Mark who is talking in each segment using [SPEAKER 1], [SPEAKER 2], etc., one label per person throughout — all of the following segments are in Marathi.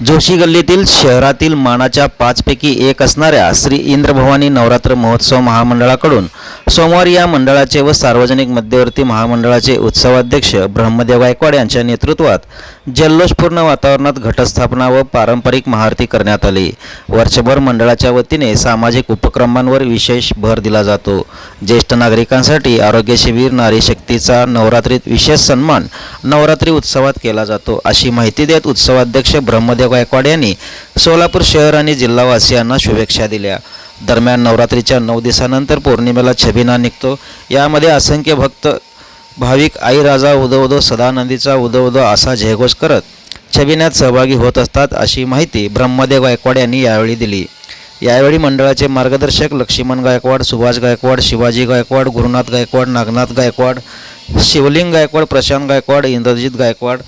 [SPEAKER 1] जोशी गल्लीतील शहरातील मानाच्या पाचपैकी एक असणाऱ्या श्री इंद्रभवानी नवरात्र महोत्सव महामंडळाकडून सोमवारी या मंडळाचे व सार्वजनिक मध्यवर्ती महामंडळाचे उत्सवाध्यक्ष ब्रह्मदेव गायकवाड यांच्या नेतृत्वात जल्लोषपूर्ण वातावरणात घटस्थापना व पारंपरिक महाआरती करण्यात आली. वर्षभर मंडळाच्या वतीने सामाजिक उपक्रमांवर विशेष भर दिला जातो. ज्येष्ठ नागरिकांसाठी आरोग्य शिबिर नारी शक्तीचा नवरात्रीत विशेष सन्मान नवरात्री उत्सवात केला जातो. अशी माहिती देत उत्सवाध्यक्ष ब्रह्मदेव गायकवाड यांनी सोलापूर शहर आणि जिल्हावासियांना शुभेच्छा दिल्या. दरम्यान नवरात्रीच्या नऊ दिवसानंतर पौर्णिमेला छबिना निघतो. यामध्ये असंख्य भक्त भाविक आई राजा उदो उदो सदानंदीचा उदो उदो असा जयघोष करत छबिन्यात सहभागी होत असतात अशी माहिती ब्रह्मदेव गायकवाड यांनी यावेळी दिली. यावेळी मंडळाचे मार्गदर्शक लक्ष्मण गायकवाड सुभाष गायकवाड शिवाजी गायकवाड गुरुनाथ गायकवाड नागनाथ गायकवाड शिवलिंग गायकवाड प्रशांत गायकवाड इंद्रजित गायकवाड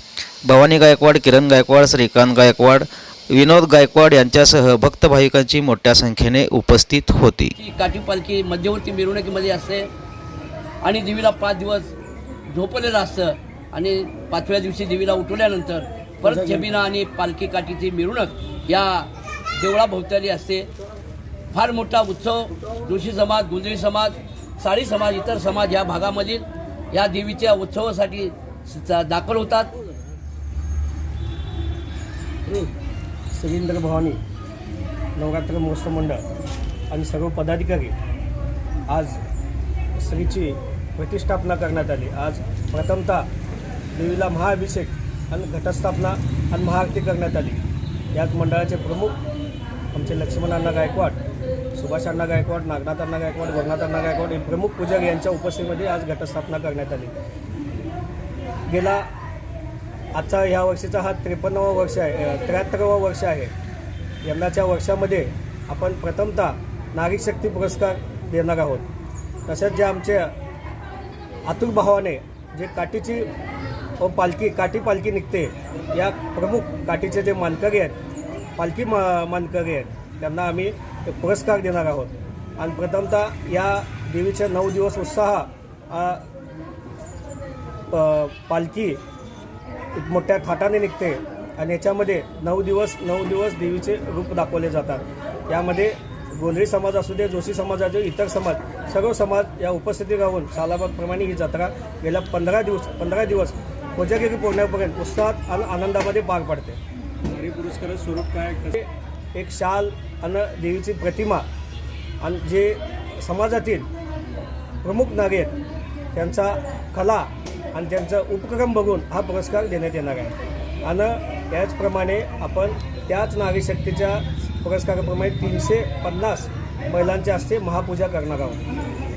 [SPEAKER 1] भवानी गायकवाड किरण गायकवाड श्रीकांत गायकवाड विनोद गायकवाड यांच्यासह भक्त भाविकांची मोठ्या संख्येने उपस्थित होती.
[SPEAKER 2] ची काठी पालखी मध्यवर्ती मिरवणुकीमध्ये असते आणि देवीला पाच दिवस झोपलेलं असतं आणि पाचव्या दिवशी देवीला उठवल्यानंतर परत जमिना आणि पालखी काठीची मिरवणूक या देवळाभोवताली असते. फार मोठा उत्सव जोशी समाज गुंजळी समाज साडी समाज इतर समाज या भागामधील या देवीच्या उत्सवासाठी दाखल होतात.
[SPEAKER 3] सुरेंद्र भवानी नवरात्र महोत्सव मंडळ आणि सर्व पदाधिकारी आज श्रीची प्रतिष्ठापना करण्यात आली. आज प्रथमतः देवीला महाअभिषेक आणि घटस्थापना आणि महाआरती करण्यात आली. यात मंडळाचे प्रमुख आमचे लक्ष्मण अण्णा गायकवाड सुभाष अण्णा गायकवाड नागनाथ अण्णा गायकवाड गोरनाथ अण्णा गायकवाड हे प्रमुख पूजक यांच्या उपस्थितीमध्ये आज घटस्थापना करण्यात आली. गेला आजचा ह्या वर्षीचा हा त्रेपन्नावा वर्ष आहे त्र्याहत्तरावा वर्ष आहे. यंदाच्या वर्षामध्ये आपण प्रथमतः नारी शक्ती पुरस्कार देणार आहोत. तसेच जे आमच्या आतुर भावाने जे काठीची व पालखी काठी पालखी निघते या प्रमुख काठीचे जे मानकरी आहेत पालखी मा मानकरी आहेत त्यांना आम्ही पुरस्कार देणार आहोत. आणि प्रथमतः या देवीचे नऊ दिवस उत्साह प- पालखी एक मोठ्या थाटाने निघते आणि याच्यामध्ये नऊ दिवस नऊ दिवस देवीचे रूप दाखवले जातात. यामध्ये गोंधळी समाज असू दे जोशी समाजाचे इतर समाज सर्व समाज या उपस्थिती राहून सालाबादप्रमाणे ही जत्रा गेल्या पंधरा दिवस पंधरा दिवस कोजागिरी पौर्णिमेपर्यंत उत्साहात आणि आनंदामध्ये पार पडते.
[SPEAKER 4] नारी पुरस्काराचं स्वरूप काय?
[SPEAKER 3] एक शाल आणि देवीची प्रतिमा आणि जे समाजातील प्रमुख आहेत त्यांचा कला आणि त्यांचा उपक्रम बघून हा पुरस्कार देण्यात येणार आहे. आणि त्याचप्रमाणे आपण त्याच नारी शक्तीच्या पुरस्काराप्रमाणे तीनशे पन्नास महिलांच्या हस्ते महापूजा करणार आहोत.